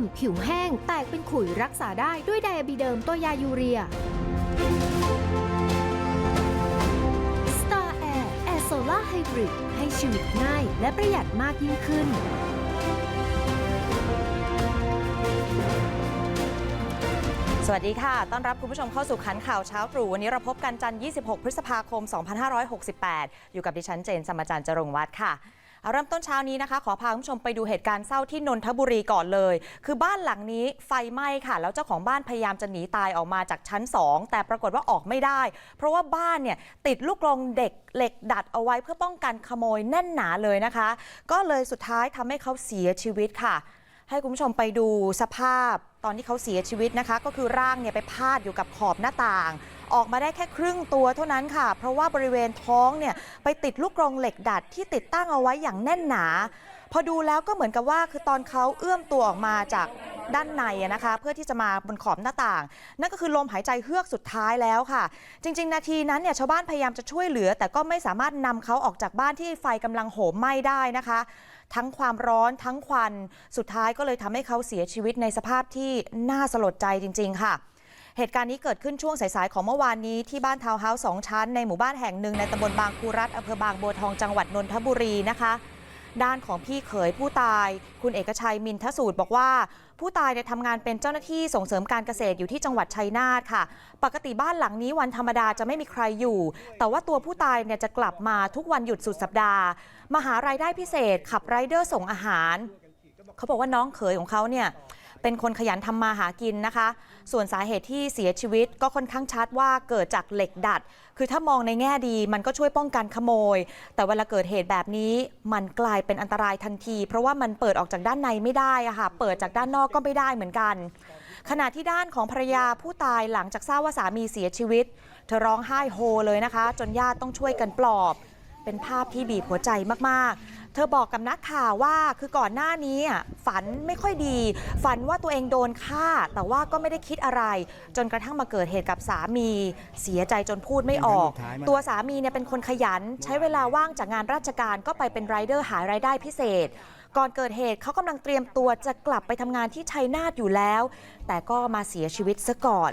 ม ผิวแห้ง แตกเป็นขุยรักษาได้ด้วยไดอะบีเดิมตัวยายูเรีย Star Air Air Solar Hybrid ให้ชีวิตง่ายและประหยัดมากยิ่งขึ้นสวัสดีค่ะ ต้อนรับคุณผู้ชมเข้าสู่ขันข่าวเช้าตรู่ วันนี้เราพบกันจันทร์ 26 พฤษภาคม 2568 อยู่กับดิฉันเจนสมจันจรงวัฒน์ค่ะ เริ่มต้นเช้านี้นะคะ ขอพาคุณผู้ชมไปดูเหตุการณ์เศร้าที่นนทบุรีก่อนเลย คือบ้านหลังนี้ไฟไหม้ค่ะ แล้วเจ้าของบ้านพยายามจะหนีตายออกมาจากชั้น 2 แต่ปรากฏว่าออกไม่ได้ เพราะว่าบ้านเนี่ยติดลูกกรงเด็กเหล็กดัดเอาไว้เพื่อป้องกันขโมยแน่นหนาเลยนะคะ ก็เลยสุดท้ายทำให้เขาเสียชีวิตค่ะ ให้คุณผู้ชมไปดูสภาพ ตอนที่เขาเสียชีวิตนะคะ ก็คือร่างเนี่ยไปพาดอยู่กับขอบหน้าต่าง ออกมาได้แค่ครึ่งตัวเท่านั้นค่ะ เพราะว่าบริเวณท้องเนี่ยไปติดลูกกรงเหล็กดัดที่ติดตั้งเอาไว้อย่างแน่นหนา พอดูแล้วก็เหมือนกับว่าคือตอนเขาเอื้อมตัวออกมาจากด้านในนะคะ เพื่อที่จะมาบนขอบหน้าต่าง นั่นก็คือลมหายใจเฮือกสุดท้ายแล้วค่ะ จริง ๆ นาทีนั้นเนี่ยชาวบ้านพยายามจะช่วยเหลือ แต่ก็ไม่สามารถนำเขาออกจากบ้านที่ไฟกำลังโหมไหม้ได้นะคะ ทั้งความร้อนทั้งควัน สุดท้ายก็เลยทำให้เขาเสียชีวิตในสภาพที่น่าสลดใจจริง ๆ ค่ะ เหตุการณ์นี้เกิดขึ้นช่วงสายๆของเมื่อวานนี้ที่บ้านทาวน์เฮาส์สองชั้นในหมู่บ้านแห่งหนึ่งในตำบลบางคูรัฐอำเภอบางบัวทองจังหวัดนนทบุรีนะคะ ด้านของพี่เขยผู้ตาย คุณเอกชัยมินทสูตรบอกว่า ผู้ตายเนี่ยทำงานเป็นเจ้าหน้าที่ส่งเสริมการเกษตรอยู่ที่จังหวัดชัยนาทค่ะ ปกติบ้านหลังนี้วันธรรมดาจะไม่มีใครอยู่ แต่ว่าตัวผู้ตายเนี่ยจะกลับมาทุกวันหยุดสุดสัปดาห์ มาหารายได้พิเศษขับไรเดอร์ส่งอาหาร เขาบอกว่าน้องเขยของเขาเนี่ย เป็นคนขยันทำมาหากินนะคะ ส่วนสาเหตุที่เสียชีวิตก็ค่อนข้างชัดว่าเกิดจากเหล็กดัด คือถ้ามองในแง่ดีมันก็ช่วยป้องกันขโมย แต่เวลาเกิดเหตุแบบนี้มันกลายเป็นอันตรายทันที เพราะว่ามันเปิดออกจากด้านในไม่ได้อะค่ะ เปิดจากด้านนอกก็ไม่ได้เหมือนกัน ขณะที่ด้านของภรรยาผู้ตายหลังจากทราบว่าสามีเสียชีวิต เธอร้องไห้โฮเลยนะคะ จนญาติต้องช่วยกันปลอบ เป็นภาพที่บีบหัวใจมากๆ เธอบอกกับนักข่าวว่าคือก่อนหน้านี้อะฝันไม่ค่อยดี ฝันว่าตัวเองโดนฆ่า แต่ว่าก็ไม่ได้คิดอะไร จนกระทั่งมาเกิดเหตุกับสามี เสียใจจนพูดไม่ออก ตัวสามีเนี่ยเป็นคนขยัน ใช้เวลาว่างจากงานราชการก็ไปเป็นไรเดอร์หารายได้พิเศษก่อนเกิดเหตุเขากำลังเตรียมตัวจะกลับไปทำงานที่ชัยนาทอยู่แล้ว แต่ก็มาเสียชีวิตซะก่อน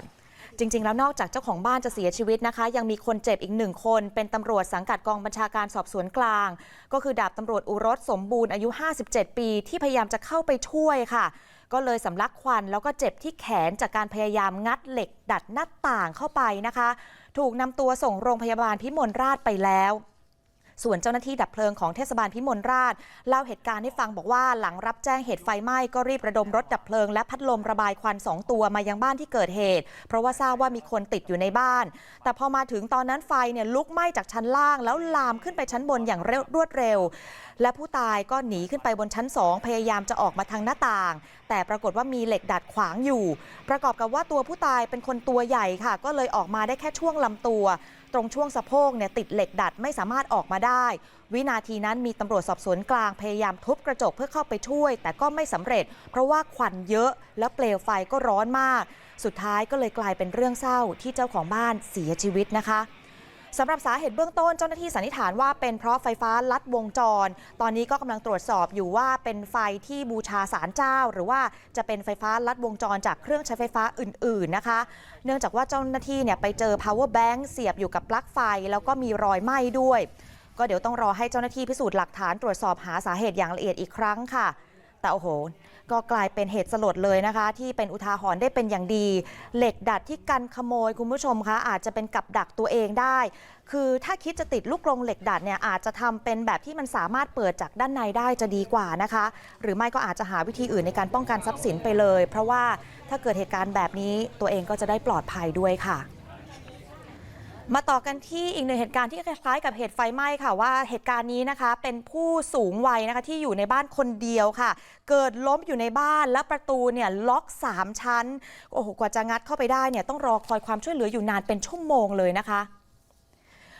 จริง ๆ แล้วนอกจากเจ้าของบ้านจะเสียชีวิตนะคะ ยังมีคนเจ็บอีกหนึ่งคน เป็นตำรวจสังกัดกองบัญชาการสอบสวนกลาง ก็คือดาบตำรวจอุรสสมบูรณ์อายุ 57 ปี ที่พยายามจะเข้าไปช่วยค่ะ ก็เลยสำลักควันแล้วก็เจ็บที่แขนจากการพยายามงัดเหล็ก ดัดหน้าต่างเข้าไปนะคะ ถูกนำตัวส่งโรงพยาบาลพิมลราชไปแล้ว ส่วนเจ้าหน้าที่ดับเพลิงของเทศบาลพิมลราชเล่าเหตุการณ์ให้ฟังบอกว่าหลังรับแจ้งเหตุไฟไหม้ก็รีบระดมรถดับเพลิงและพัดลมระบายควัน 2 ตัวมายังบ้านที่เกิดเหตุ เพราะว่าทราบว่ามีคนติดอยู่ในบ้าน แต่พอมาถึงตอนนั้นไฟเนี่ยลุกไหม้จากชั้นล่าง แล้วลามขึ้นไปชั้นบนอย่างรวดเร็ว และผู้ตายก็หนีขึ้นไปบนชั้น 2 พยายามจะออกมาทางหน้าต่าง แต่ปรากฏว่ามีเหล็กดัดขวางอยู่ ประกอบกับว่าตัวผู้ตายเป็นคนตัวใหญ่ค่ะ ก็เลยออกมาได้แค่ช่วงลำตัว ตรงช่วงสะโพกเนี่ยติดเหล็กดัดไม่สามารถออกมาได้ วินาทีนั้นมีตำรวจสอบสวนกลางพยายามทุบกระจกเพื่อเข้าไปช่วย แต่ก็ไม่สำเร็จ เพราะว่าควันเยอะและเปลวไฟก็ร้อนมาก สุดท้ายก็เลยกลายเป็นเรื่องเศร้าที่เจ้าของบ้านเสียชีวิตนะคะ สำหรับสาเหตุเบื้องต้นเจ้าหน้าที่สันนิษฐานว่าเป็นเพราะไฟฟ้าลัดวงจร ตอนนี้ก็กำลังตรวจสอบอยู่ว่าเป็นไฟที่บูชาสารเจ้า หรือว่าจะเป็นไฟฟ้าลัดวงจรจากเครื่องใช้ไฟฟ้าอื่น ๆนะคะ เนื่องจากว่าเจ้าหน้าที่เนี่ยไปเจอ power bank เสียบอยู่กับปลั๊กไฟ แล้วก็มีรอยไหม้ด้วย ก็เดี๋ยวต้องรอให้เจ้าหน้าที่พิสูจน์หลักฐานตรวจสอบหาสาเหตุอย่างละเอียดอีกครั้งค่ะ แต่โอ้โห ก็กลายเป็นเหตุสลดเลยนะคะ ที่เป็นอุทาหรณ์ได้เป็นอย่างดี เหล็กดัดที่กันขโมยคุณผู้ชมคะอาจจะเป็นกับดักตัวเองได้ คือถ้าคิดจะติดลูกกรงเหล็กดัดเนี่ยอาจจะทำเป็นแบบที่มันสามารถเปิดจากด้านในได้จะดีกว่านะคะ หรือไม่ก็อาจจะหาวิธีอื่นในการป้องกันทรัพย์สินไปเลย เพราะว่าถ้าเกิดเหตุการณ์แบบนี้ตัวเองก็จะได้ปลอดภัยด้วยค่ะ มาต่อกันที่อีกหนึ่งเหตุการณ์ที่คล้ายๆ กับเหตุไฟไหม้ค่ะว่าเหตุการณ์นี้นะคะ เป็นผู้สูงวัยนะคะที่อยู่ในบ้านคนเดียวค่ะ เกิดล้มอยู่ในบ้านและประตูเนี่ยล็อก 3 ชั้นโอ้โหกว่าจะงัดเข้าไปได้เนี่ยต้องรอคอยความช่วยเหลืออยู่นานเป็นชั่วโมงเลยนะคะ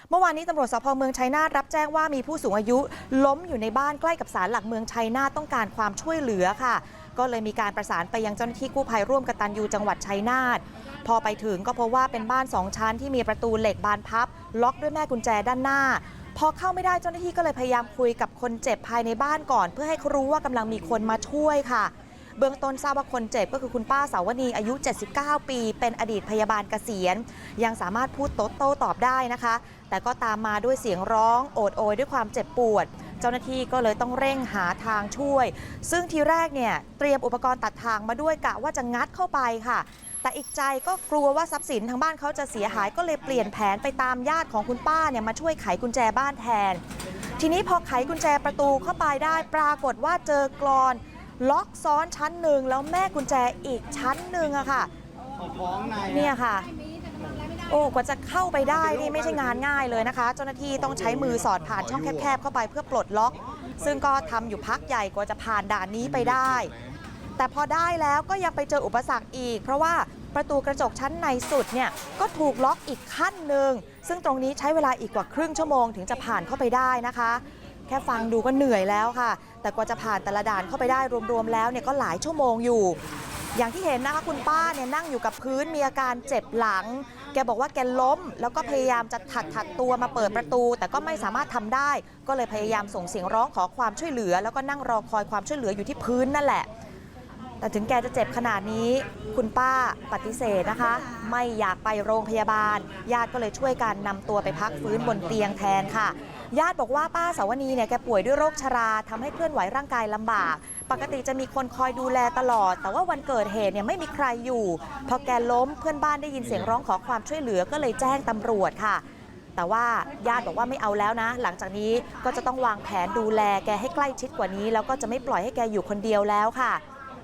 เมื่อวานนี้ตำรวจสพเมืองชัยนาทรับแจ้งว่ามีผู้สูงอายุ ล้มอยู่ในบ้านใกล้กับศาลหลักเมืองชัยนาทต้องการความช่วยเหลือค่ะ ก็เลยมีการประสานไปยังเจ้าหน้าที่กู้ภัยร่วมกตันยูจังหวัดชัยนาท พอไปถึงก็พบว่าเป็นบ้านสองชั้นที่มีประตูเหล็กบานพับ ล็อกด้วยแม่กุญแจด้านหน้า พอเข้าไม่ได้เจ้าหน้าที่ก็เลยพยายามคุยกับคนเจ็บภายในบ้านก่อน เพื่อให้เขารู้ว่ากำลังมีคนมาช่วยค่ะ เบื้องต้นทราบว่าคนเจ็บก็คือคุณป้าสาวนีอายุ 79 ปี เป็นอดีตพยาบาลเกษียณ ยังสามารถพูดโต้โต้ตอบได้นะคะ แต่ก็ตามมาด้วยเสียงร้องโอดโอยด้วยความเจ็บปวดเจ้าหน้าที่ก็เลยต้องเร่งหาทางช่วย ซึ่งทีแรกเนี่ยเตรียมอุปกรณ์ตัดทางมาด้วยกะว่าจะงัดเข้าไปค่ะ แต่อีกใจก็กลัวว่าทรัพย์สินทางบ้านเขาจะเสียหายก็เลยเปลี่ยนแผนไปตามญาติของคุณป้าเนี่ยมาช่วยไขกุญแจบ้านแทน ทีนี้พอไขกุญแจประตูเข้าไปได้ปรากฏว่าเจอกรอน ล็อกซ้อนชั้นหนึ่งแล้วแม่กุญแจอีกชั้นหนึ่งอะค่ะเนี่ยค่ะโอ้กว่าจะเข้าไปได้นี่ไม่ใช่งานง่ายเลยนะคะ เจ้าหน้าที่ต้องใช้มือสอดผ่านช่องแคบๆเข้าไปเพื่อปลดล็อก ซึ่งก็ทำอยู่พักใหญ่กว่าจะผ่านด่านนี้ไปได้ แต่พอได้แล้วก็ยังไปเจออุปสรรคอีก เพราะว่าประตูกระจกชั้นในสุดเนี่ยก็ถูกล็อกอีกขั้นหนึ่งซึ่งตรงนี้ใช้เวลาอีกกว่าครึ่งชั่วโมงถึงจะผ่านเข้าไปได้นะคะ แค่ฟังดูก็เหนื่อยแล้วค่ะ แต่กว่าจะผ่านแต่ละด่านเข้าไปได้รวมๆแล้วเนี่ยก็หลายชั่วโมงอยู่ อย่างที่เห็นนะคะคุณป้าเนี่ยนั่งอยู่กับพื้นมีอาการเจ็บหลัง แกบอกว่าแกล้ม แล้วก็พยายามจะถัดถัดตัวมาเปิดประตู แต่ก็ไม่สามารถทำได้ ก็เลยพยายามส่งเสียงร้องขอความช่วยเหลือ แล้วก็นั่งรอคอยความช่วยเหลืออยู่ที่พื้นนั่นแหละ แต่ถึงแกจะเจ็บขนาดนี้ คุณป้าปฏิเสธนะคะ ไม่อยากไปโรงพยาบาล ญาติก็เลยช่วยกันนำตัวไปพักฟื้นบนเตียงแทนค่ะ ญาติบอกว่าป้าสาวนีเนี่ยแกป่วยด้วยโรคชราทำให้เคลื่อนไหวร่างกายลำบาก ปกติจะมีคนคอยดูแลตลอด แต่ว่าวันเกิดเหตุเนี่ยไม่มีใครอยู่ พอแกล้มเพื่อนบ้านได้ยินเสียงร้องขอความช่วยเหลือก็เลยแจ้งตำรวจค่ะแต่ว่าญาติบอกว่าไม่เอาแล้วนะ หลังจากนี้ก็จะต้องวางแผนดูแลแกให้ใกล้ชิดกว่านี้ แล้วก็จะไม่ปล่อยให้แกอยู่คนเดียวแล้วค่ะ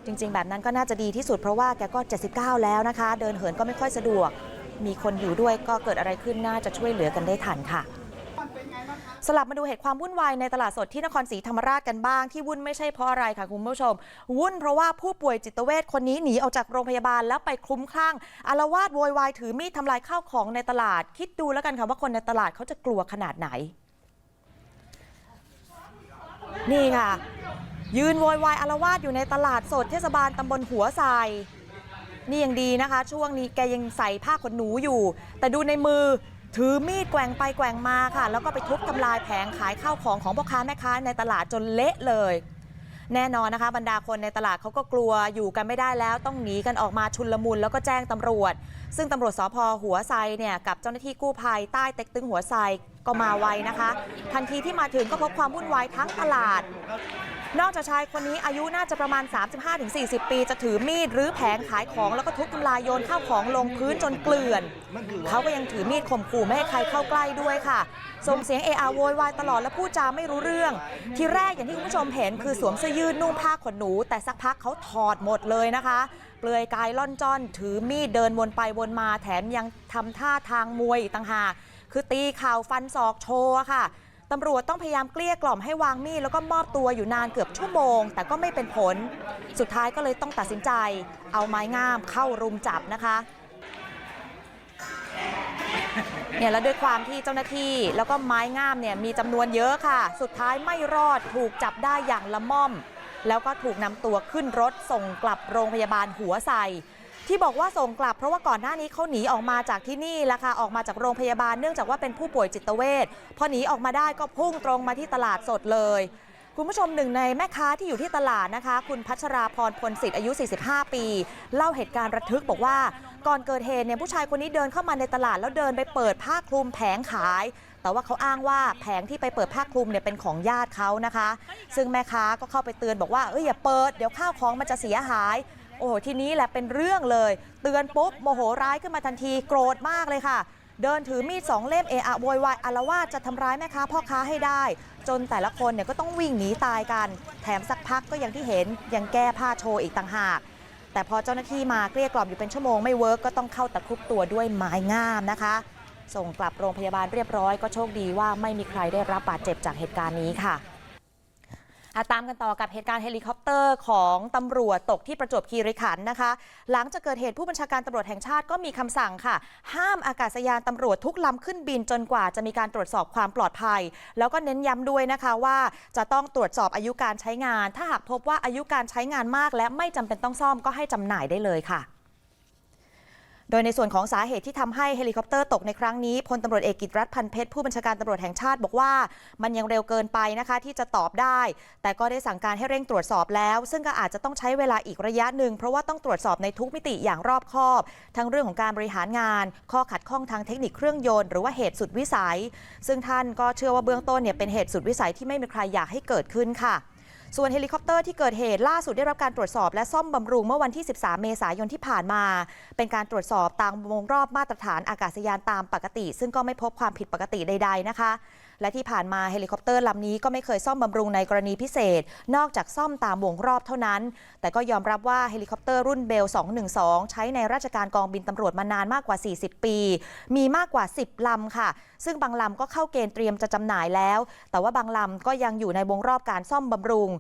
จริง ๆ แบบนั้นก็น่าจะดีที่สุดเพราะว่าแกก็ 79 แล้วนะคะ เดินเหินก็ไม่ค่อยสะดวก มีคนอยู่ด้วยก็เกิดอะไรขึ้นน่าจะช่วยเหลือกันได้ทันค่ะ สลับมาดูเหตุความวุ่นวายในตลาดสดที่นครศรีธรรมราชกันบ้าง ที่วุ่นไม่ใช่เพราะอะไรค่ะคุณผู้ชม วุ่นเพราะว่าผู้ป่วยจิตเวชคนนี้หนีออกจากโรงพยาบาลแล้วไปคลุ้มคลั่งอารวาสโวยวายถือมีดทำลายข้าวของในตลาด คิดดูแล้วกันค่ะว่าคนในตลาดเขาจะกลัวขนาดไหน นี่ค่ะ ยืนโวยวายอารวาสอยู่ในตลาดสดเทศบาลตำบลหัวไซนี่ยังดีนะคะ ช่วงนี้แกยังใส่ผ้าขนหนูอยู่ แต่ดูในมือถือมีดแกว่งไปแกว่งมาค่ะ แล้วก็ไปทุบทำลายแผงขายข้าวของของพ่อค้าแม่ค้าในตลาดจนเละเลย แน่นอนนะคะ บรรดาคนในตลาดเขาก็กลัวอยู่กันไม่ได้แล้ว ต้องหนีกันออกมาชุนลมุนแล้วก็แจ้งตำรวจ ซึ่งตำรวจสพหัวไซเนี่ยกับเจ้าหน้าที่กู้ภัยใต้เต็กตึงหัวไซก็มาไวนะคะ ทันทีที่มาถึงก็พบความวุ่นวายทั้งตลาด นอกจากชายคนนี้อายุน่าจะประมาณ 35-40 ปี จะถือมีดหรือแผงขายของแล้วก็ทุบทำลายโยนข้าวของลงพื้นจนเกลื่อน เขาก็ยังถือมีดข่มขู่ไม่ให้ใครเข้าใกล้ด้วยค่ะ ส่งเสียงเออาโวยวายตลอดและพูดจาไม่รู้เรื่อง ทีแรกอย่างที่คุณผู้ชมเห็นคือสวมเสื้อยืดนุ่งผ้าขนหนู แต่สักพักเขาถอดหมดเลยนะคะ เปลือยกายล่อนจ้อน ถือมีดเดินวนไปวนมาแถมยังทำท่าทางมวยต่างหากคือตีข่าวฟันศอกโชว์ค่ะ ตำรวจต้องพยายามเกลี้ยกล่อมให้วางมีดแล้วก็มอบตัวอยู่นานเกือบชั่วโมง แต่ก็ไม่เป็นผล สุดท้ายก็เลยต้องตัดสินใจ เอาไม้งามเข้ารุมจับนะคะเนี่ยแล้วด้วยความที่เจ้าหน้าที่แล้วก็ไม้งามเนี่ยมีจำนวนเยอะค่ะ สุดท้ายไม่รอดถูกจับได้อย่างละม่อม แล้วก็ถูกนำตัวขึ้นรถส่งกลับโรงพยาบาลหัวไซ ที่บอกว่าส่งกลับเพราะว่าก่อนหน้านี้เขาหนีออกมาจากที่นี่แหละค่ะออกมาจากโรงพยาบาลเนื่องจากว่าเป็นผู้ป่วยจิตเวชพอหนีออกมาได้ก็พุ่งตรงมาที่ตลาดสดเลย คุณผู้ชมหนึ่งในแม่ค้าที่อยู่ที่ตลาดนะคะ คุณพัชราพรพลสิทธิ์อายุ 45 ปี เล่าเหตุการณ์ระทึกบอกว่าก่อนเกิดเหตุเนี่ยผู้ชายคนนี้เดินเข้ามาในตลาดแล้วเดินไปเปิดผ้าคลุมแผงขาย แต่ว่าเขาอ้างว่าแผงที่ไปเปิดผ้าคลุมเนี่ยเป็นของญาติเขานะคะ ซึ่งแม่ค้าก็เข้าไปเตือนบอกว่าเอ้ยอย่าเปิดเดี๋ยวข้าวของมันจะเสียหาย โอ้โหทีนี้แหละเป็นเรื่องเลย เตือนปุ๊บโมโหร้ายขึ้นมาทันทีโกรธมากเลยค่ะ เดินถือมีดสองเล่มเอะอะโวยวายอารวาสจะทำร้ายแม่ค้าพ่อค้าให้ได้ จนแต่ละคนเนี่ยก็ต้องวิ่งหนีตายกัน แถมสักพักก็อย่างที่เห็นยังแก้ผ้าโชว์อีกต่างหาก แต่พอเจ้าหน้าที่มาเกลี้ยกล่อมอยู่เป็นชั่วโมงไม่เวิร์กก็ต้องเข้าตะครุบตัวด้วยไม้งามนะคะ ส่งกลับโรงพยาบาลเรียบร้อยก็โชคดีว่าไม่มีใครได้รับบาดเจ็บจากเหตุการณ์นี้ค่ะ ตามกันต่อกับเหตุการณ์เฮลิคอปเตอร์ของตำรวจตกที่ประจวบคีรีขันธ์นะคะ หลังจากเกิดเหตุผู้บัญชาการตำรวจแห่งชาติก็มีคำสั่งค่ะ ห้ามอากาศยานตำรวจทุกลำขึ้นบินจนกว่าจะมีการตรวจสอบความปลอดภัย แล้วก็เน้นย้ำด้วยนะคะว่าจะต้องตรวจสอบอายุการใช้งาน ถ้าหากพบว่าอายุการใช้งานมาก และไม่จำเป็นต้องซ่อมก็ให้จำหน่ายได้เลยค่ะ โดยในส่วนของสาเหตุที่ทำให้เฮลิคอปเตอร์ตกในครั้งนี้พลตำรวจเอกกิตรัฐพันเพชรผู้บัญชาการตำรวจแห่งชาติบอกว่า มันยังเร็วเกินไปนะคะที่จะตอบได้ แต่ก็ได้สั่งการให้เร่งตรวจสอบแล้ว ซึ่งก็อาจจะต้องใช้เวลาอีกระยะหนึ่งเพราะว่าต้องตรวจสอบในทุกมิติอย่างรอบคอบ ทั้งเรื่องของการบริหารงาน ข้อขัดข้องทางเทคนิคเครื่องยนต์หรือว่าเหตุสุดวิสัย ซึ่งท่านก็เชื่อว่าเบื้องต้นเนี่ยเป็นเหตุสุดวิสัยที่ไม่มีใครอยากให้เกิดขึ้นค่ะ ส่วนเฮลิคอปเตอร์ที่เกิดเหตุล่าสุดได้รับการตรวจสอบและซ่อมบำรุงเมื่อวันที่ 13 เมษายนที่ผ่านมา เป็นการตรวจสอบตามวงรอบมาตรฐานอากาศยานตามปกติ ซึ่งก็ไม่พบความผิดปกติใดๆนะคะ และที่ผ่านมาเฮลิคอปเตอร์ลำนี้ก็ไม่เคยซ่อมบำรุงในกรณีพิเศษ นอกจากซ่อมตามวงรอบเท่านั้น แต่ก็ยอมรับว่าเฮลิคอปเตอร์รุ่นเบล 212 ใช้ในราชการกองบินตำรวจมานานมากกว่า 40 ปี มีมากกว่า 10 ลำค่ะ ซึ่งบางลำก็เข้าเกณฑ์เตรียมจะจำหน่ายแล้ว แต่ว่าบางลำก็ยังอยู่ในวงรอบการซ่อมบำรุง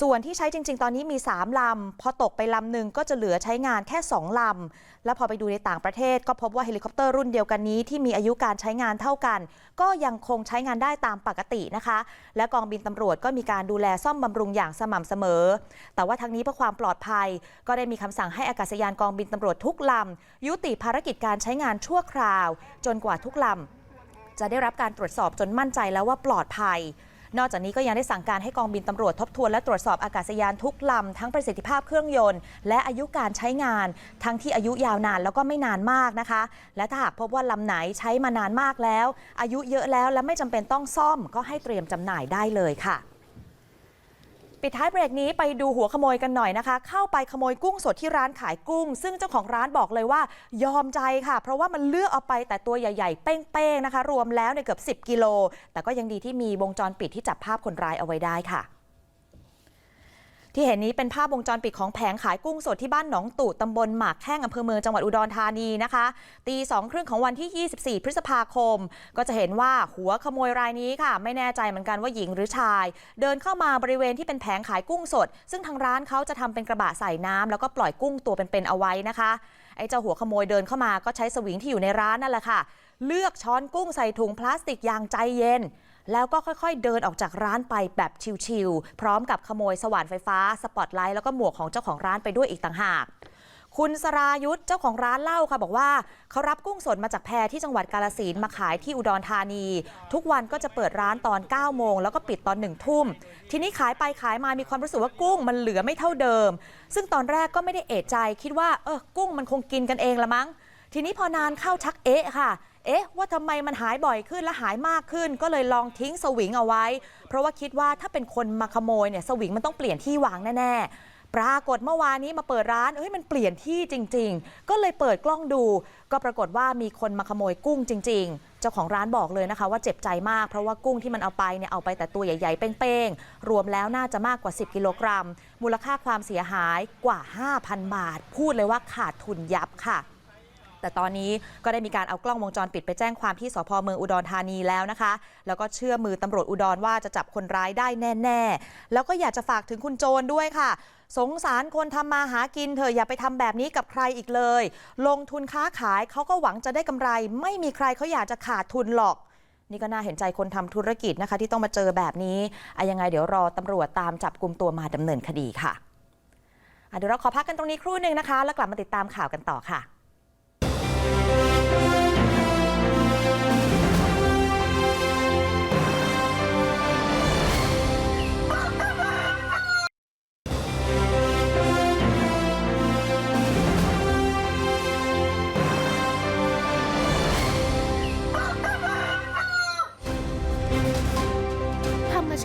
ส่วนที่ใช้จริง ๆ ตอนนี้มี 3 ลำ พอตกไปลำหนึ่งก็จะเหลือใช้งานแค่ 2 ลำ แล้วพอไปดูในต่างประเทศก็พบว่าเฮลิคอปเตอร์รุ่นเดียวกันนี้ที่มีอายุการใช้งานเท่ากัน ก็ยังคงใช้งานได้ตามปกตินะคะ และกองบินตำรวจก็มีการดูแลซ่อมบำรุงอย่างสม่ำเสมอ แต่ว่าทั้งนี้เพื่อความปลอดภัย ก็ได้มีคำสั่งให้อากาศยานกองบินตำรวจทุกลำยุติภารกิจการใช้งานชั่วคราว จนกว่าทุกลำจะได้รับการตรวจสอบจนมั่นใจแล้วว่าปลอดภัย นอกจากนี้ก็ยังได้สั่งการให้กองบินตำรวจทบทวนและตรวจสอบอากาศยานทุกลำทั้งประสิทธิภาพเครื่องยนต์ และอายุการใช้งาน ทั้งที่อายุยาวนานแล้วก็ไม่นานมากนะคะ และถ้าหากพบว่าลำไหนใช้มานานมากแล้ว อายุเยอะแล้วและไม่จำเป็นต้องซ่อมก็ให้เตรียมจำหน่ายได้เลยค่ะ ปิดท้ายเบรกนี้ไปดูหัวขโมยกันหน่อยนะคะ เข้าไปขโมยกุ้งสดที่ร้านขายกุ้ง ซึ่งเจ้าของร้านบอกเลยว่ายอมใจค่ะ เพราะว่ามันเลือกเอาไปแต่ตัวใหญ่ๆ เป้งๆนะคะ รวมแล้วในเกือบ 10 กิโล แต่ก็ยังดีที่มีวงจรปิดที่จับภาพคนร้ายเอาไว้ได้ค่ะ ที่เห็นนี้เป็นภาพวงจรปิดของแผงขายกุ้งสดที่บ้านหนองตู่ตำบลหมากแข้งอำเภอเมืองจังหวัดอุดรธานีนะคะตีสองครึ่งของวันที่ 24 พฤษภาคม ก็จะเห็นว่าหัวขโมยรายนี้ค่ะ ไม่แน่ใจเหมือนกันว่าหญิงหรือชาย เดินเข้ามาบริเวณที่เป็นแผงขายกุ้งสด ซึ่งทางร้านเขาจะทำเป็นกระบะใส่น้ำแล้วก็ปล่อยกุ้งตัวเป็นๆเอาไว้นะคะไอ้เจ้าหัวขโมยเดินเข้ามาก็ใช้สวิงที่อยู่ในร้านนั่นแหละค่ะ เลือกช้อนกุ้งใส่ถุงพลาสติกอย่างใจเย็น แล้วก็ค่อยๆ เดินออกจากร้านไปแบบชิวๆพร้อมกับขโมยสว่านไฟฟ้า สปอตไลท์แล้วก็หมวกของเจ้าของร้านไปด้วยอีกต่างหากคุณสรายุทธเจ้าของร้านเล่าค่ะบอกว่าเขารับกุ้งสดมาจากแพที่จังหวัดกาลสินมาขายที่อุดรธานี ทุกวันก็จะเปิดร้านตอน 9 โมง แล้วก็ปิดตอน 1 ทุ่ม ทีนี้ขายไปขายมามีความรู้สึกว่ากุ้งมันเหลือไม่เท่าเดิม ซึ่งตอนแรกก็ไม่ได้เอะใจคิดว่าเออกุ้งมันคงกินกันเองละมั้ง ทีนี้พอนานเข้าชักเอะค่ะ เอ๊ะ ว่าทำไมมันหายบ่อยขึ้นและหายมากขึ้น ก็เลยลองทิ้งสวิงเอาไว้ เพราะว่าคิดว่าถ้าเป็นคนมาขโมยเนี่ยสวิงมันต้องเปลี่ยนที่วางแน่ๆ ปรากฏเมื่อวานนี้มาเปิดร้านเอ้ยมันเปลี่ยนที่จริง ๆ ก็เลยเปิดกล้องดู ก็ปรากฏว่ามีคนมาขโมยกุ้งจริง ๆ เจ้าของร้านบอกเลยนะคะ ว่าเจ็บใจมากเพราะว่ากุ้งที่มันเอาไปเนี่ยเอาไปแต่ตัวใหญ่ๆเป้งๆรวมแล้วน่าจะมากกว่า 10 กิโลกรัม มูลค่าความเสียหายกว่า 5,000 บาท พูดเลยว่าขาดทุนยับค่ะ แต่ตอนนี้ก็ได้มีการเอากล้องวงจรปิดไปแจ้งความที่สพเมืองอุดรธานีแล้วนะคะ แล้วก็เชื่อมือตำรวจอุดรว่าจะจับคนร้ายได้แน่ ๆ แล้วก็อยากจะฝากถึงคุณโจรด้วยค่ะ สงสารคนทำมาหากินเถอะอย่าไปทำแบบนี้กับใครอีกเลย ลงทุนค้าขายเขาก็หวังจะได้กำไร ไม่มีใครเขาอยากจะขาดทุนหรอกนี่ก็น่าเห็นใจคนทำธุรกิจนะคะ ที่ต้องมาเจอแบบนี้อะยังไงเดี๋ยวรอตำรวจตามจับกลุ่มตัวมาดำเนินคดีค่ะอะเดี๋ยวเราขอพักกันตรงนี้ครู่หนึ่งนะคะ แล้วกลับมาติดตามข่าวกันต่อค่ะ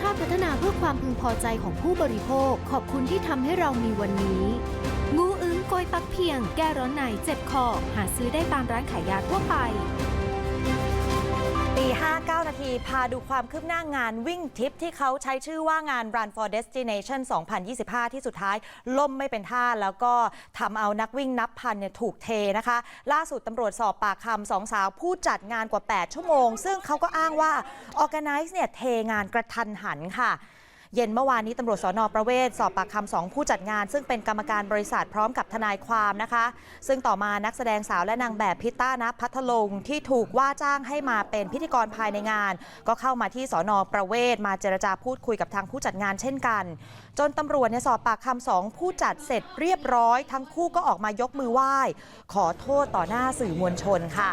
าติพัฒนาเพื่อความพึงพอใจของผู้บริโภค ขอบคุณที่ทำให้เรามีวันนี้ งูอึ้งโกยปักเพียง แก้ร้อนในเจ็บคอ หาซื้อได้ตามร้านขายยาทั่วไป ทีพาดูความคืบหน้างานวิ่งทิปที่เขาใช้ชื่อว่างาน Run for Destination 2025 ที่สุดท้ายล่มไม่เป็นท่า แล้วก็ทำเอานักวิ่งนับพันเนี่ยถูกเทนะคะ ล่าสุดตำรวจสอบปากคำสองสาวผู้จัดงานกว่า 8 ชั่วโมง ซึ่งเขาก็อ้างว่า Organize เนี่ยเทงานกระทันหันค่ะ เย็นเมื่อวานนี้ตำรวจสอนอประเวศสอบปากคำสองผู้จัดงาน ซึ่งเป็นกรรมการบริษัทพร้อมกับทนายความนะคะ ซึ่งต่อมานักแสดงสาวและนางแบบพิต้านะพัทลงที่ถูกว่าจ้างให้มาเป็นพิธีกรภายในงาน ก็เข้ามาที่สอนอประเวศมาเจรจาพูดคุยกับทางผู้จัดงานเช่นกัน จนตำรวจเนี่ยสอบปากคำสองผู้จัดเสร็จเรียบร้อย ทั้งคู่ก็ออกมายกมือไหว้ ขอโทษต่อหน้าสื่อมวลชนค่ะ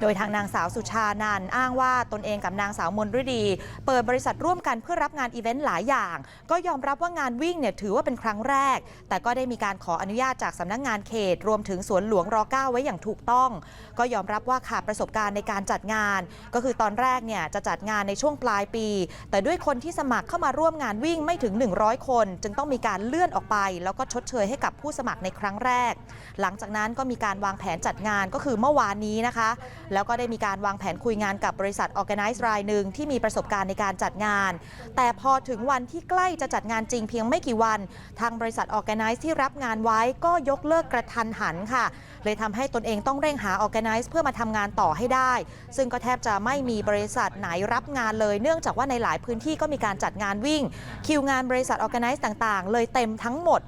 โดยทางนางสาวสุชานันอ้างว่าตนเองกับนางสาวมนฤดี เปิดบริษัทร่วมกันเพื่อรับงานอีเวนต์หลายอย่าง ก็ยอมรับว่างานวิ่งเนี่ยถือว่าเป็นครั้งแรก แต่ก็ได้มีการขออนุญาตจากสำนักงานเขต รวมถึงสวนหลวงรอ9ไว้อย่างถูกต้อง ก็ยอมรับว่าขาดประสบการณ์ในการจัดงาน ก็คือตอนแรกเนี่ยจะจัดงานในช่วงปลายปี แต่ด้วยคนที่สมัครเข้ามาร่วมงานวิ่งไม่ถึง 100 คน จึงต้องมีการเลื่อนออกไป แล้วก็ชดเชยให้กับผู้สมัครในครั้งแรก หลังจากนั้นก็มีการวางแผนจัดงานก็คือเมื่อวานนี้นะคะแล้วก็ได้มีการวางแผนคุยงานกับบริษัท Organize รายหนึ่งที่มีประสบการณ์ในการจัดงาน แต่พอถึงวันที่ใกล้จะจัดงานจริงเพียงไม่กี่วัน ทางบริษัท Organize ที่รับงานไว้ก็ยกเลิกกระทันหันค่ะ เลยทำให้ตนเองต้องเร่งหา Organize เพื่อมาทำงานต่อให้ได้ ซึ่งก็แทบจะไม่มีบริษัทไหนรับงานเลย เนื่องจากว่าในหลายพื้นที่ก็มีการจัดงานวิ่ง คิวงานบริษัท Organize ต่างๆ เลยเต็มทั้งหมด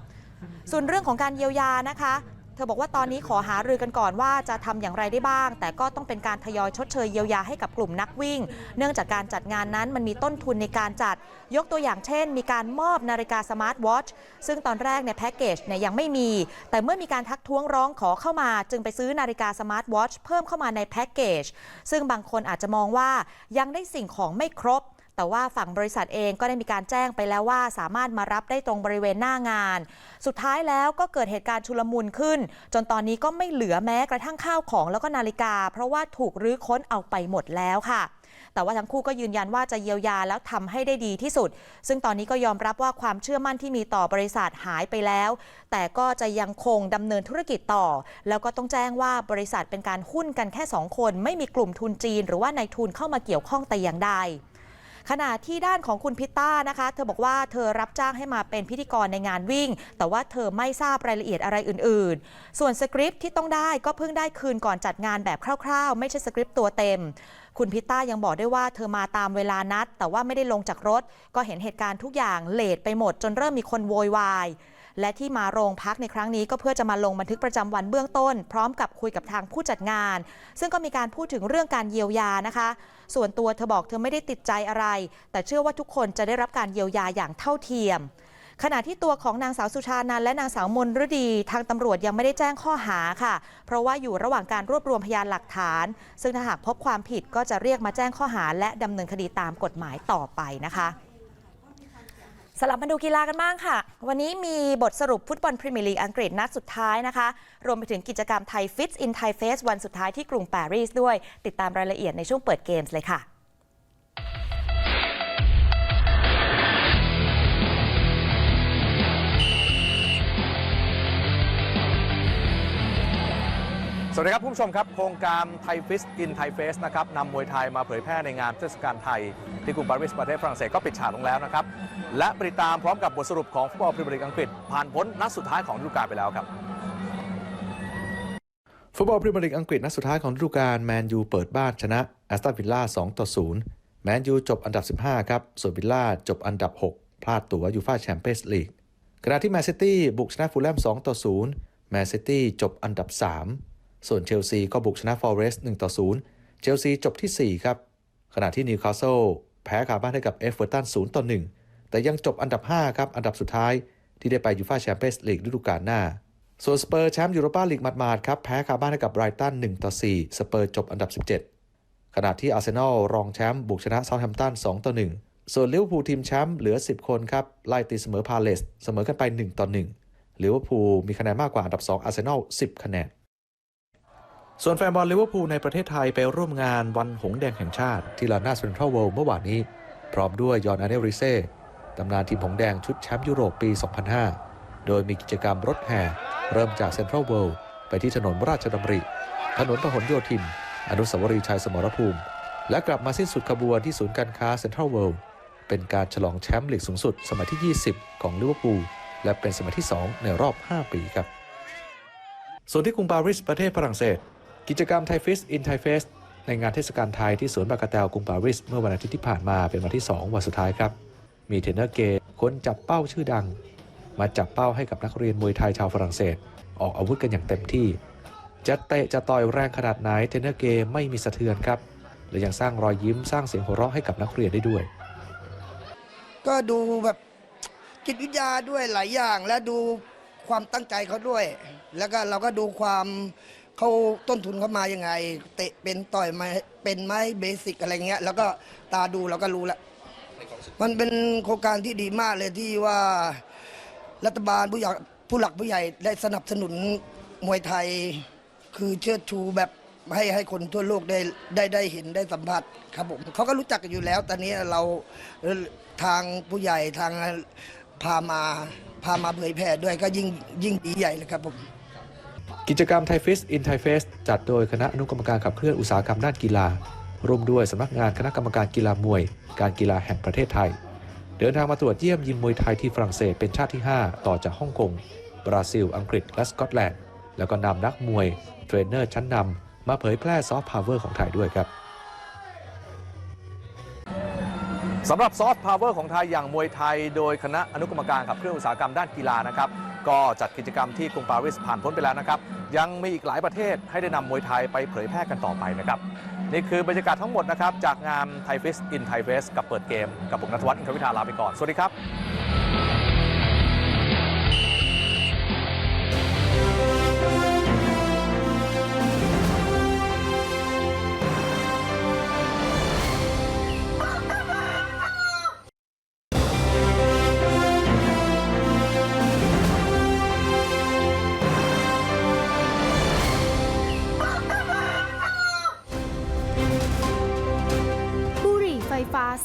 ส่วนเรื่องของการเยียวยานะคะ ธอบอกว่าตอนนี้ขอหารือกันก่อนว่าจะทำอย่างไรได้บ้าง แต่ก็ต้องเป็นการทยอยชดเชยเยียวยาให้กับกลุ่มนักวิ่ง เนื่องจากการจัดงานนั้นมันมีต้นทุนในการจัด ยกตัวอย่างเช่น มีการมอบนาฬิกาสมาร์ทวอชซึ่งตอนแรกในยแพ็กเกจเนี่ยยังไม่มี แต่เมื่อมีการทักท้วงร้องขอเข้ามา จึงไปซื้อนาฬิกาสมาร์ทวอชเพิ่มเข้ามาในแพ็กเกจซึ่งบางคนอาจจะมองว่ายังได้สิ่งของไม่ครบ แต่ว่าฝั่งบริษัทเองก็ได้มีการแจ้งไปแล้วว่า สามารถมารับได้ตรงบริเวณหน้างาน สุดท้ายแล้วก็เกิดเหตุการณ์ชุลมุนขึ้น จนตอนนี้ก็ไม่เหลือแม้กระทั่งข้าวของแล้วก็นาฬิกา เพราะว่าถูกรื้อค้นเอาไปหมดแล้วค่ะแต่ว่าทั้งคู่ก็ยืนยันว่าจะเยียวยาแล้วทำให้ได้ดีที่สุด ซึ่งตอนนี้ก็ยอมรับว่าความเชื่อมั่นที่มีต่อบริษัทหายไปแล้ว แต่ก็จะยังคงดำเนินธุรกิจต่อ แล้วก็ต้องแจ้งว่าบริษัทเป็นการหุ้นกันแค่สองคน ไม่มีกลุ่มทุนจีน หรือว่านายทุนเข้ามาเกี่ยวข้องแต่อย่างใด ขณะที่ด้านของคุณพิต้านะคะ เธอบอกว่าเธอรับจ้างให้มาเป็นพิธีกรในงานวิ่ง แต่ว่าเธอไม่ทราบรายละเอียดอะไรอื่น ๆ ส่วนสคริปต์ที่ต้องได้ก็เพิ่งได้คืนก่อนจัดงานแบบคร่าวๆ ไม่ใช่สคริปต์ตัวเต็ม คุณพิต้ายังบอกได้วยว่าเธอมาตามเวลานัด แต่ว่าไม่ได้ลงจากรถ ก็เห็นเหตุการณ์ทุกอย่างเลทไปหมดจนเริ่มมีคนโวยวาย และที่มาโรงพักในครั้งนี้ก็เพื่อจะมาลงบันทึกประจำวันเบื้องต้น พร้อมกับคุยกับทางผู้จัดงาน ซึ่งก็มีการพูดถึงเรื่องการเยียวยานะคะ ส่วนตัวเธอบอกเธอไม่ได้ติดใจอะไร แต่เชื่อว่าทุกคนจะได้รับการเยียวยาอย่างเท่าเทียมขณะที่ตัวของนางสาวสุชานันและนางสาวมนฤดี ทางตำรวจยังไม่ได้แจ้งข้อหาค่ะ เพราะว่าอยู่ระหว่างการรวบรวมพยานหลักฐาน ซึ่งถ้าหากพบความผิดก็จะเรียกมาแจ้งข้อหา และดำเนินคดีตามกฎหมายต่อไปนะคะ สลับมาดูกีฬากันบ้างค่ะ วันนี้มีบทสรุปฟุตบอลพรีเมียร์ลีกอังกฤษนัดสุดท้ายนะคะ รวมไปถึงกิจกรรมไทยฟิตอินไทยเฟสวันสุดท้ายที่กรุงปารีสด้วย ติดตามรายละเอียดในช่วงเปิดเกมส์เลยค่ะ สวัสดีครับผู้ชมครับ โครงการไทยฟิสอินไทยเฟสนะครับนำมวยไทยมาเผยแพร่ในงานเทศกาลไทย ที่กรุงปารีสประเทศฝรั่งเศสก็ปิดฉากลงแล้วนะครับ และไปติดตามพร้อมกับบทสรุปของฟุตบอลพรีเมียร์ลีกอังกฤษ ผ่านพ้นนัดสุดท้ายของฤดูกาลไปแล้วครับฟุตบอลพรีเมียร์ลีกอังกฤษนัดสุดท้ายของฤดูกาลแมนยูเปิดบ้านชนะแอสตันวิลล่า2ต่อ0แมนยูจบอันดับ 15 ครับส่วนวิลล่าจบอันดับ 6 พลาดตั๋วยูฟ่าแชมเปี้ยนส์ลีกขณะที่แมนซิตี้บุกชนะฟูลแลม2ต่อ0แมนซิตี้จบอันดับ 3 ส่วนเชลซีก็บุกชนะฟอร์เรสต์1ต่อ0เชลซีจบทีสี่4 ครับ ขณะที่นิวคาสเซิลแพ้คาบ้านให้กับเอฟเวอร์ตัน0ต่อ1แต่ยังจบอันดับ 5 ครับ อันดับสุดท้ายที่ได้ไปยูฟ่าแชมเปี้ยนส์ลีกฤดูกาลหน้า ส่วนสเปอร์แชมป์ยูโรปาลีกหมาดๆครับแพ้คาบ้านให้กับไบรตัน1ต่อ4สเปอร์จบอันดับ 17 ขณะที่อาร์เซนอลรองแชมป์บุกชนะเซาท์แฮมป์ตัน2ต่อ1ส่วนลิเวอร์พูลทีมแชมป์เหลือ 10 คนครับ ไล่ตีเสมอพาเลสเสมอกันไป 1 ต่อ1ลิเวอร์พูลมีคะแนนมากกว่าอันดับ 2 อาร์เซนอล 10 คะแนน ส่วนแฟนบอลลิเวอร์พูลในประเทศไทยไปร่วมงานวันหงแดงแห่งชาติ ที่ลานนาเซ็นทรัลเวิลด์เมื่อวานนี้ พร้อมด้วยยอนอาเนริเซ่ตำนานทีมหงแดงชุดแชมป์ยุโรปปี 2005 โดยมีกิจกรรมรถแห่ เริ่มจากเซ็นทรัลเวิลด์ไปที่ถนนราชดำริ ถนนพหลโยธิน อนุสาวรีย์ชัยสมรภูมิ และกลับมาสิ้นสุดขบวนที่ศูนย์การค้าเซ็นทรัลเวิลด์เป็นการฉลองแชมป์ลีกสูงสุด สมัยที่ 20 ของลิเวอร์พูลและเป็นสมัยที่ 2 ในรอบ 5 ปีครับ ส่วนที่กรุงปารีสประเทศฝรั่งเศส กิจกรรมไทยฟิสอินไทเฟสในงานเทศกาลไทยที่สวนบากาเตลกรุงปารีสเมื่อวันอาทิตย์ที่ผ่านมาเป็นวันที่ 2 วันสุดท้ายครับ มีเทรนเนอร์เกย์คนจับเป้าชื่อดัง มาจับเป้าให้กับนักเรียนมวยไทยชาวฝรั่งเศส ออกอาวุธกันอย่างเต็มที่ จะเตะจะต่อยแรงขนาดไหนเทรนเนอร์เกมไม่มีสะเทือนครับและยังสร้างรอยยิ้มสร้างเสียงหัวเราะให้กับนักเรียนได้ด้วย ก็ดูแบบจิตวิทยาด้วยหลายอย่างและดูความตั้งใจเขาด้วย แล้วก็เราก็ดูความ เขาต้นทุนเขามายังไง เตะเป็นต่อยมาเป็นไหมเบสิกอะไรเงี้ย แล้วก็ตาดูเราก็รู้ล้วมันเป็นโครงการที่ดีมากเลยที่ว่ารัฐบาลผู้ใหญ่ผู้หลักผู้ใหญ่ได้สนับสนุนมวยไทย คือเชิดชูแบบให้ให้คนทั่วโลกได้ได้ได้เห็นได้สัมผัสครับผมเขาก็รู้จักกันอยู่แล้ว ตอนนี้เราทางผู้ใหญ่ทางพามาพามาเผยแพร่ด้วยก็ยิ่งยิ่งดีใหญ่เลยครับผม กิจกรรมไทยฟิสอินไทยเฟสจัดโดยคณะอนุกรรมการขับเคลื่อนอุตสาหกรรมด้านกีฬา ร่วมด้วยสำนักงานคณะกรรมการกีฬามวย การกีฬาแห่งประเทศไทย เดินทางมาตรวจเยี่ยมยิมมวยไทยที่ฝรั่งเศสเป็นชาติที่ 5 ต่อจากฮ่องกง บราซิล อังกฤษ และสกอตแลนด์ แล้วก็นำนักมวย เทรนเนอร์ชั้นนำมาเผยแพร่ซอฟต์พาวเวอร์ของไทยด้วยครับสำหรับซอฟต์พาวเวอร์ของไทยอย่างมวยไทย โดยคณะอนุกรรมการขับเคลื่อนอุตสาหกรรมด้านกีฬานะครับก็จัดกิจกรรมที่กรุงปารีสผ่านพ้นไปแล้วนะครับ ยังมีอีกหลายประเทศให้ได้นำมวยไทยไปเผยแพร่กันต่อไปนะครับ นี่คือบรรยากาศทั้งหมดนะครับ จากงานไทยฟิสอินไทยเฟสกับเปิดเกม กับผมนัทวัฒน์อินทวิทาลาไปก่อน สวัสดีครับ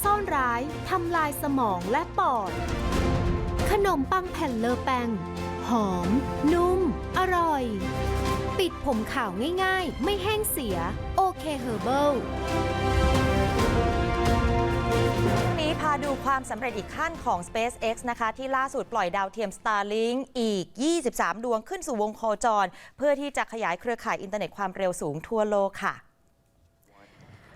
ซ่อนร้ายทำลายสมองและปอด ขนมปังแผ่นเลอแปง หอม นุ่ม อร่อย ปิดผมขาวง่ายๆ ไม่แห้งเสีย โอเคเฮอร์เบิลวันนี้พาดูความสำเร็จอีกขั้นของ SpaceX นะคะ ที่ล่าสุดปล่อยดาวเทียม Starlink อีก 23 ดวงขึ้นสู่วงโคจร เพื่อที่จะขยายเครือข่ายอินเทอร์เน็ตความเร็วสูงทั่วโลกค่ะ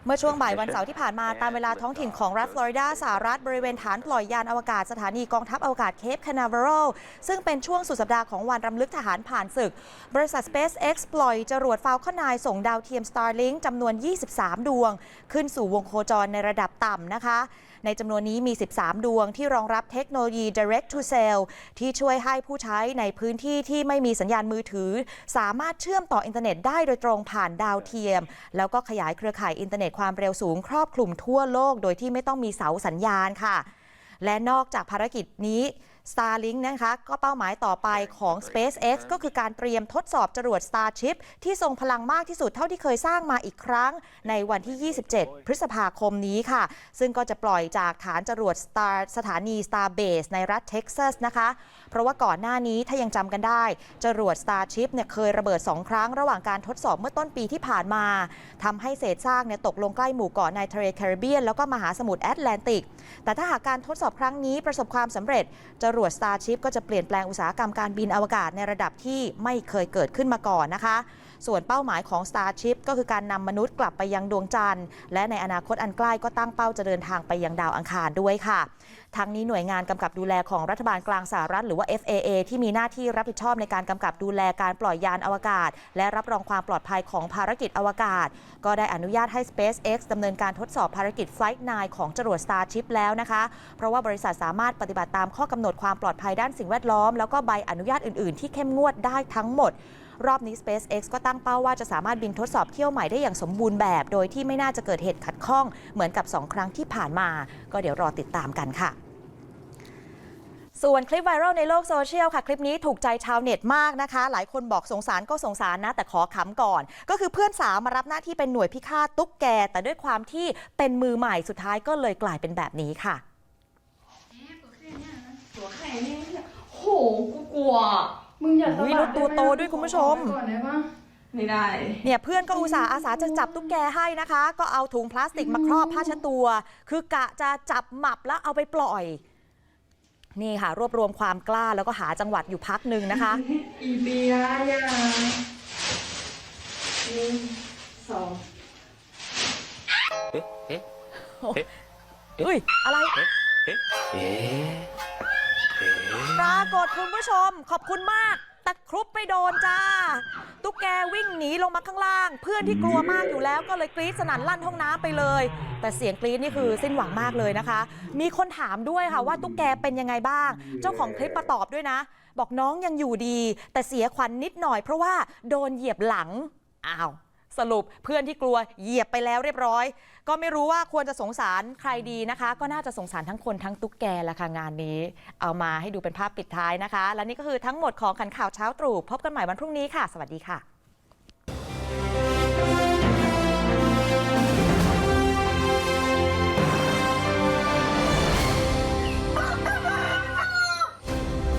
เมื่อช่วงบ่ายวันเสาร์ที่ผ่านมาตามเวลาท้องถิ่นของรัฐฟลอริดาสหรัฐบริเวณฐานปล่อยยานอวกาศสถานีกองทัพอวกาศเคปคานาเวโรซึ่งเป็นช่วงสุดสัปดาห์ของวันรำลึกทหารผ่านศึก บริษัท SpaceX ปล่อยจรวด Falcon 9ส่งดาวเทียม Starlink จำนวน 23 ดวง ขึ้นสู่วงโคจรในระดับต่ำนะคะในจำนวนนี้มี 13 ดวงที่รองรับเทคโนโลยี Direct to Cell ที่ช่วยให้ผู้ใช้ในพื้นที่ที่ไม่มีสัญญาณมือถือ สามารถเชื่อมต่ออินเทอร์เน็ตได้โดยตรงผ่านดาวเทียม แล้วก็ขยายเครือข่ายอินเทอร์เน็ตความเร็วสูงครอบคลุมทั่วโลก โดยที่ไม่ต้องมีเสาสัญญาณค่ะ และนอกจากภารกิจนี้ Starlink นะคะก็เป้าหมายต่อไปของ SpaceX ก็คือการเตรียมทดสอบจรวด Starship ที่ทรงพลังมากที่สุดเท่าที่เคยสร้างมาอีกครั้ง ในวันที่ 27 พฤษภาคมนี้ค่ะ ซึ่งก็จะปล่อยจากฐานจรวด Star สถานี Starbase ในรัฐเท็กซัสนะคะ เพราะว่าก่อนหน้านี้ถ้ายังจำกันได้ จรวด Starship เนี่ยเคยระเบิด 2 ครั้งระหว่างการทดสอบเมื่อต้นปีที่ผ่านมาทำให้เศษซากเนี่ยตกลงใกล้หมู่เกาะในทะเลแคริบเบียน แล้วก็มหาสมุทรแอตแลนติก แต่ถ้าหากการทดสอบครั้งนี้ประสบความสำเร็จ จรวด Starship ก็จะเปลี่ยนแปลงอุตสาหกรรมการบินอวกาศในระดับที่ไม่เคยเกิดขึ้นมาก่อนนะคะ ส่วนเป้าหมายของ Starship ก็คือการนำมนุษย์กลับไปยังดวงจันทร์ และในอนาคตอันใกล้ก็ตั้งเป้าจะเดินทางไปยังดาวอังคารด้วยค่ะ ทั้งนี้หน่วยงานกำกับดูแลของรัฐบาลกลางสหรัฐหรือว่า FAA ที่มีหน้าที่รับผิดชอบในการกำกับดูแลการปล่อยยานอวกาศ และรับรองความปลอดภัยของภารกิจอวกาศ ก็ได้อนุญาตให้ SpaceX ดำเนินการทดสอบภารกิจ Flight 9 ของจรวด Starship แล้วนะคะ เพราะว่าบริษัทสามารถปฏิบัติตามข้อกำหนดความปลอดภัยด้านสิ่งแวดล้อม แล้วก็ใบอนุญาตอื่น ๆ ที่เข้มงวดได้ทั้งหมด รอบนี้ SpaceX ก็ตั้งเป้าว่าจะสามารถบินทดสอบเที่ยวใหม่ได้อย่างสมบูรณ์แบบ โดยที่ไม่น่าจะเกิดเหตุขัดข้องเหมือนกับ 2 ครั้งที่ผ่านมา ก็เดี๋ยวรอติดตามกันค่ะส่วนคลิปไวรัลในโลกโซเชียลค่ะ คลิปนี้ถูกใจชาวเน็ตมากนะคะ หลายคนบอกสงสารก็สงสารนะ แต่ขอขำก่อน ก็คือเพื่อนสาวมารับหน้าที่เป็นหน่วยพิฆาตตุ๊กแก แต่ด้วยความที่เป็นมือใหม่สุดท้ายก็เลยกลายเป็นแบบนี้ค่ะตัวแค่นี้เนี่ยโหกูกลัว มึงอย่าสะอุ๊ยบัแล้ดวตัวได้ไหโตด้วยคุณผู้ชมขอก่อนได้ปะไม่ได้ เนี่ยเพื่อนก็อุตส่าห์อาสาจะจับตุ๊กแกให้นะคะ ก็เอาถุงพลาสติกมาครอบผ้าเช็ดตัว คือกะจะจับหมับแล้วเอาไปปล่อย นี่ค่ะ รวบรวมความกล้าแล้วก็หาจังหวัดอยู่พักหนึ่งนะคะ อีเบียร์อย่าหนึ่งสองเฮ้ยอะไรปรากฏคุณผู้ชม ขอบคุณมาก ตะครุบไปโดนจ้า ตุ๊กแกวิ่งหนีลงมาข้างล่าง เพื่อนที่กลัวมากอยู่แล้วก็เลยกรี๊ดสนั่นลั่นห้องน้ำไปเลย แต่เสียงกรี๊ดนี่คือสิ้นหวังมากเลยนะคะ มีคนถามด้วยค่ะว่าตุ๊กแกเป็นยังไงบ้าง เจ้าของคลิปมาตอบด้วยนะ บอกน้องยังอยู่ดี แต่เสียขวัญนนิดหน่อยเพราะว่าโดนเหยียบหลังอ้าว สรุปเพื่อนที่กลัวเหยียบไปแล้วเรียบร้อย ก็ไม่รู้ว่าควรจะสงสารใครดีนะคะ ก็น่าจะสงสารทั้งคนทั้งตุ๊กแกแหละค่ะงานนี้ เอามาให้ดูเป็นภาพปิดท้ายนะคะ และนี่ก็คือทั้งหมดของขันข่าวเช้าตรู่พบกันใหม่วันพรุ่งนี้ค่ะ สวัสดีค่ะ